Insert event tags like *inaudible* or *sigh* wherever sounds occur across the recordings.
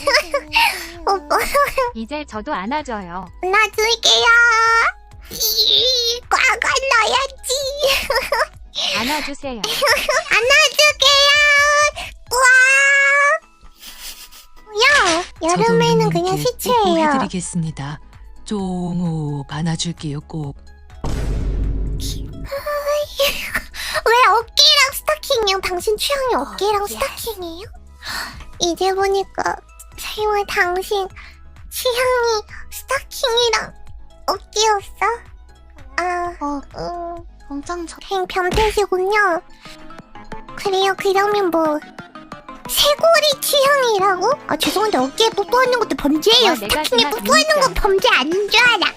*laughs* 오빠 이제 저도 안아줘요. 이, 꽉 안아야지. 안아주세요. 안아줄게요. 꽉. 야, 여름에는 그냥 시체예요. 해드리겠습니다. 쫑욱 안아줄게요 꼭. 왜 어깨랑 스타킹이요? 당신 취향이 어깨랑 스타킹이에요? 이제 보니까 세월 당신 취향이 스타킹이랑 어깨였어? 아, 어, 음, 엄청 저 행 변태시군요. 그래요, 그러면 뭐 쇄골이 취향이라고? 아 죄송한데 어깨에 뽀뽀하는 것도 범죄예요. 와, 내가 스타킹에 뽀뽀하는 건. 범죄 아닌 줄 알아.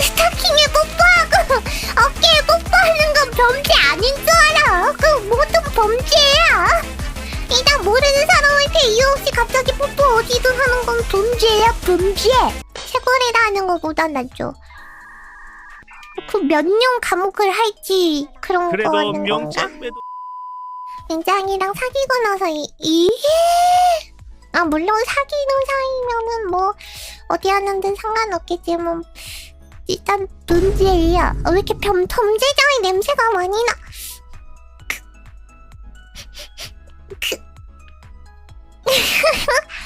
스타킹에 뽀뽀하고 *laughs* 어깨에 뽀뽀하는 건 범죄 아닌 줄 알아. 그 모든 범죄야. 일단 모르는 사람 한테 이유 없이 갑자기 뽀뽀 어디든 하는 건 범죄야, 범죄. 쇄골이라 하는 것보다 낫죠. 그 몇 년 감옥을 할지 그런 거 그래도 하는 건가? 명장매도 명장이랑 사귀고 나서 이, 이게 아 물론 사귀는 사이면은 뭐 어디 하는데 상관없겠지만 일단 문제야 왜 이렇게 변 범죄자의 냄새가 많이 나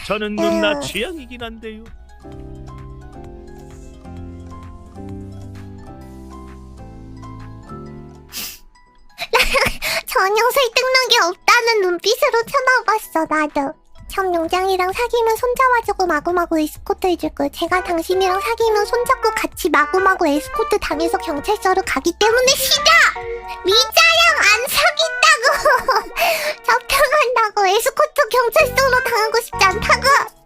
저는 누나 음. 취향이긴 한데요. *laughs* 전혀 설득력이 없다는 눈빛으로 쳐다봤어 나도 전 명장이랑 사귀면 손잡아주고 마구마구 에스코트 해줄 거예요 제가 당신이랑 사귀면 손잡고 같이 마구마구 에스코트 당해서 경찰서로 가기 때문에 싫어 미자랑 안 사귄다고 *laughs* 잡혀간다고 에스코트 경찰서로 당하고 싶지 않다고